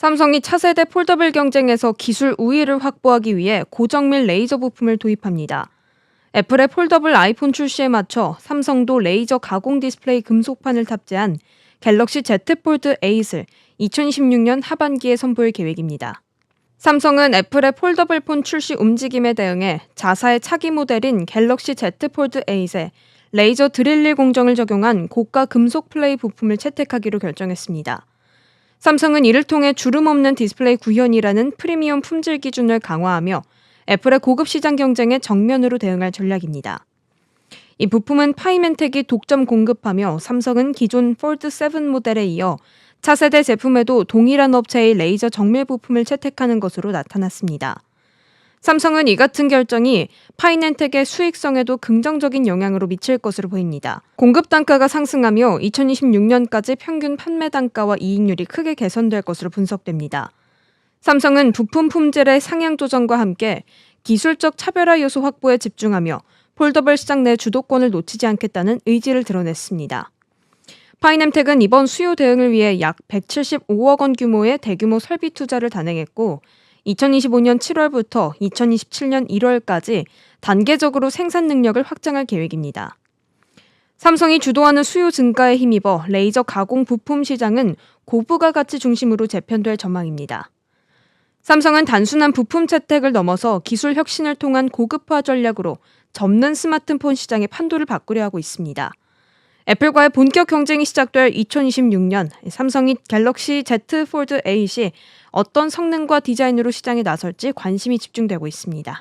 삼성이 차세대 폴더블 경쟁에서 기술 우위를 확보하기 위해 고정밀 레이저 부품을 도입합니다. 애플의 폴더블 아이폰 출시에 맞춰 삼성도 레이저 가공 디스플레이 금속판을 탑재한 갤럭시 Z 폴드 8을 2026년 하반기에 선보일 계획입니다. 삼성은 애플의 폴더블 폰 출시 움직임에 대응해 자사의 차기 모델인 갤럭시 Z 폴드 8에 레이저 드릴릴 공정을 적용한 고가 금속 플레이 부품을 채택하기로 결정했습니다. 삼성은 이를 통해 주름 없는 디스플레이 구현이라는 프리미엄 품질 기준을 강화하며 애플의 고급 시장 경쟁에 정면으로 대응할 전략입니다. 이 부품은 파이멘텍이 독점 공급하며 삼성은 기존 폴드 7 모델에 이어 차세대 제품에도 동일한 업체의 레이저 정밀 부품을 채택하는 것으로 나타났습니다. 삼성은 이 같은 결정이 파이넨텍의 수익성에도 긍정적인 영향으로 미칠 것으로 보입니다. 공급 단가가 상승하며 2026년까지 평균 판매 단가와 이익률이 크게 개선될 것으로 분석됩니다. 삼성은 부품 품질의 상향 조정과 함께 기술적 차별화 요소 확보에 집중하며 폴더블 시장 내 주도권을 놓치지 않겠다는 의지를 드러냈습니다. 파이넴텍은 이번 수요 대응을 위해 약 175억 원 규모의 대규모 설비 투자를 단행했고 2025년 7월부터 2027년 1월까지 단계적으로 생산 능력을 확장할 계획입니다. 삼성이 주도하는 수요 증가에 힘입어 레이저 가공 부품 시장은 고부가 가치 중심으로 재편될 전망입니다. 삼성은 단순한 부품 채택을 넘어서 기술 혁신을 통한 고급화 전략으로 접는 스마트폰 시장의 판도를 바꾸려 하고 있습니다. 애플과의 본격 경쟁이 시작될 2026년 삼성이 갤럭시 Z 폴드 8이 어떤 성능과 디자인으로 시장에 나설지 관심이 집중되고 있습니다.